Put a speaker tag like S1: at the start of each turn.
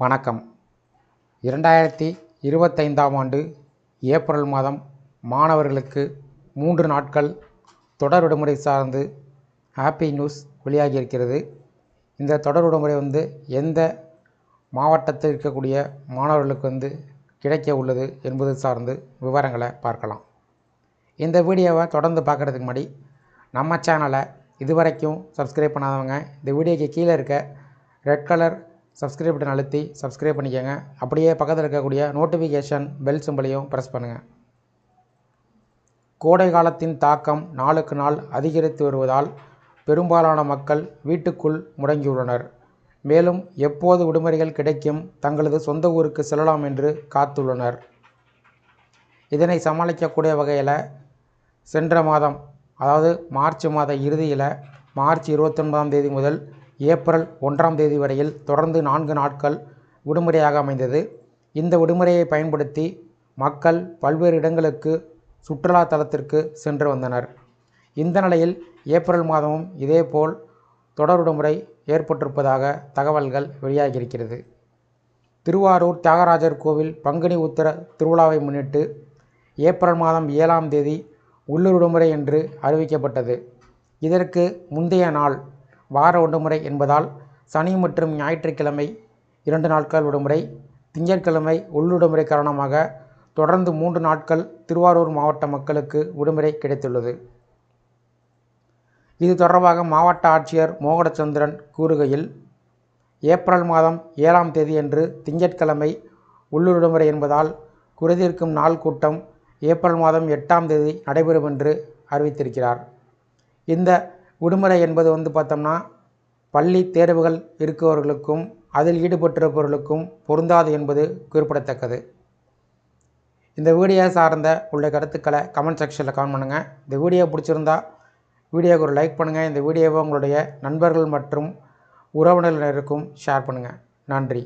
S1: வணக்கம். இரண்டாயிரத்தி இருபத்தைந்தாம் ஆண்டு ஏப்ரல் மாதம் மாணவர்களுக்கு மூன்று நாட்கள் தொடர் விடுமுறை சார்ந்து ஹாப்பி நியூஸ் வெளியாகி இருக்கிறது இந்த தொடர் விடுமுறை வந்து எந்த மாவட்டத்தில் இருக்கக்கூடிய மாணவர்களுக்கு வந்து கிடைக்க உள்ளது என்பது சார்ந்து விவரங்களை பார்க்கலாம். இந்த வீடியோவை தொடர்ந்து பார்க்குறதுக்கு முன்னாடி நம்ம சேனலை இதுவரைக்கும் சப்ஸ்கிரைப் பண்ணாதவங்க இந்த வீடியோக்கு கீழே இருக்க ரெட் கலர் சப்ஸ்கிரைப் பட்டன் அழுத்தி சப்ஸ்கிரைப் பண்ணிக்கோங்க. அப்படியே பக்கத்தில் இருக்கக்கூடிய நோட்டிஃபிகேஷன் பெல் சிம்பலையும் ப்ரெஸ் பண்ணுங்கள் கோடை காலத்தின் தாக்கம் நாளுக்கு நாள் அதிகரித்து வருவதால் பெரும்பாலான மக்கள் வீட்டுக்குள் முடங்கியுள்ளனர். மேலும் எப்போது விடுமுறைகள் கிடைக்கும் தங்களது சொந்த ஊருக்கு செல்லலாம் என்று காத்துள்ளனர். இதனை சமாளிக்கக்கூடிய வகையில் சென்ற மாதம் அதாவது மார்ச் மாத இறுதியில் மார்ச் இருபத்தொன்பதாம் தேதி முதல் ஏப்ரல் ஒன்றாம் தேதி வரையில் தொடர்ந்து நான்கு நாட்கள் விடுமுறையாக அமைந்தது. இந்த விடுமுறையை பயன்படுத்தி மக்கள் பல்வேறு இடங்களுக்கு சுற்றுலா தலத்திற்கு சென்று வந்தனர். இந்த நிலையில் ஏப்ரல் மாதமும் இதேபோல் தொடர் விடுமுறை ஏற்பட்டிருப்பதாக தகவல்கள் வெளியாகியிருக்கிறது. திருவாரூர் தியாகராஜர் கோவில் பங்குனி உத்திர திருவிழாவை முன்னிட்டு ஏப்ரல் மாதம் ஏழாம் தேதி உள்ளூர் விடுமுறை என்று அறிவிக்கப்பட்டது. இதற்கு முந்தைய நாள் வார விடுமுறை என்பதால் சனி மற்றும் ஞாயிற்றுக்கிழமை இரண்டு நாட்கள் விடுமுறை திங்கட்கிழமை உள்ளுடுமுறை காரணமாக தொடர்ந்து மூன்று நாட்கள் திருவாரூர் மாவட்ட மக்களுக்கு விடுமுறை கிடைத்துள்ளது. இது தொடர்பாக மாவட்ட ஆட்சியர் மோகனச்சந்திரன் கூறுகையில் ஏப்ரல் மாதம் ஏழாம் தேதியன்று திங்கட்கிழமை உள்ளூர் விடுமுறை என்பதால் குறைதீர்க்கும் நாள் கூட்டம் ஏப்ரல் மாதம் எட்டாம் தேதி நடைபெறும் என்று அறிவித்திருக்கிறார். இந்த விடுமுறை என்பது வந்து பார்த்தோம்னா பள்ளி தேர்வுகள் இருக்கிறவர்களுக்கும் அதில் ஈடுபட்டிருப்பவர்களுக்கும் பொருந்தாது என்பது குறிப்பிடத்தக்கது. இந்த வீடியோ சார்ந்த உள்ள கருத்துக்களை கமெண்ட் செக்ஷனில் கமெண்ட் பண்ணுங்கள் இந்த வீடியோ பிடிச்சிருந்தா வீடியோவுக்கு ஒரு லைக் பண்ணுங்கள் இந்த வீடியோவை உங்களுடைய நண்பர்கள் மற்றும் உறவினர்களுக்கும் ஷேர் பண்ணுங்கள் நன்றி.